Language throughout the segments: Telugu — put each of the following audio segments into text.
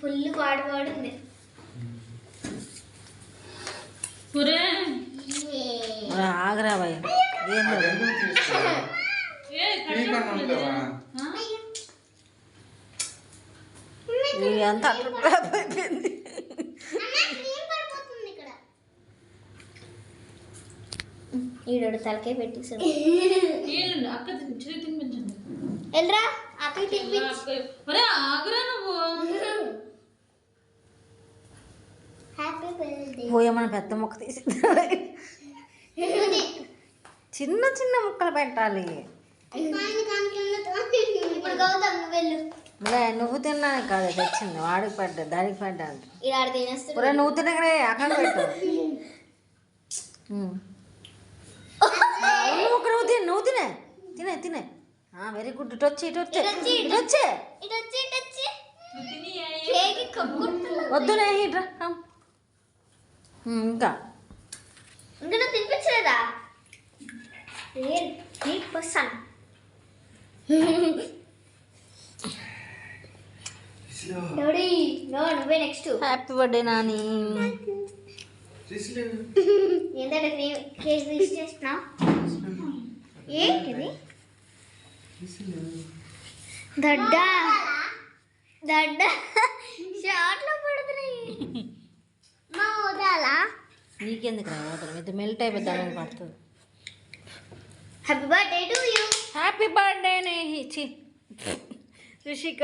ఫుల్ ఒరే. మరి ఆగరా భయ అయిపోయింది ఈడోడు తలకే పెట్టేసాడు తినిపించండి. అక్కకి అక్క- ఒరే ఆగురా నువ్వు హ్యాపీ బర్త్డే పోయమని పెద్ద ముక్క తీసి చిన్న చిన్న ముక్కలు పెట్టాలి. నువ్వు తిన్నాను కాదు తెచ్చింది. వాడికి పడ్డా దానికి పడ్డా ఒరే నువ్వు తినగరే అక్కడ పెట్టు. ఉమ్. నువ్వు ఒక నువ్వు తినే నువ్వు తినే. తినే తినే. వెరీ గుడ్ ఇటు వచ్చి ఇటు వచ్చి. ఇటు వచ్చి, వద్దునే ఇట్రా ఇంకా. ఇంకా నువ్వు తినిపించలేదా నీట్ పర్సన్ డాడీ నో నువ్వే నెక్స్ట్ హ్యాపీ బర్త్డే నాని. ఏంటంటే క్రీమ్ కేక్ తీసి చేస్తున్నా ఏంటిది? దడ్డ. దడ్డ. షార్ట్లో పడుతున్నాయి. నీకెందుకు రా పోతాను ఇది మెల్ట్ అయిపోద్దామని పడుతుంది. Happy birthday to you happy birthday నేహి చి రిషిక.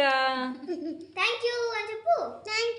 థ్యాంక్ యూ అని చెప్పు. థ్యాంక్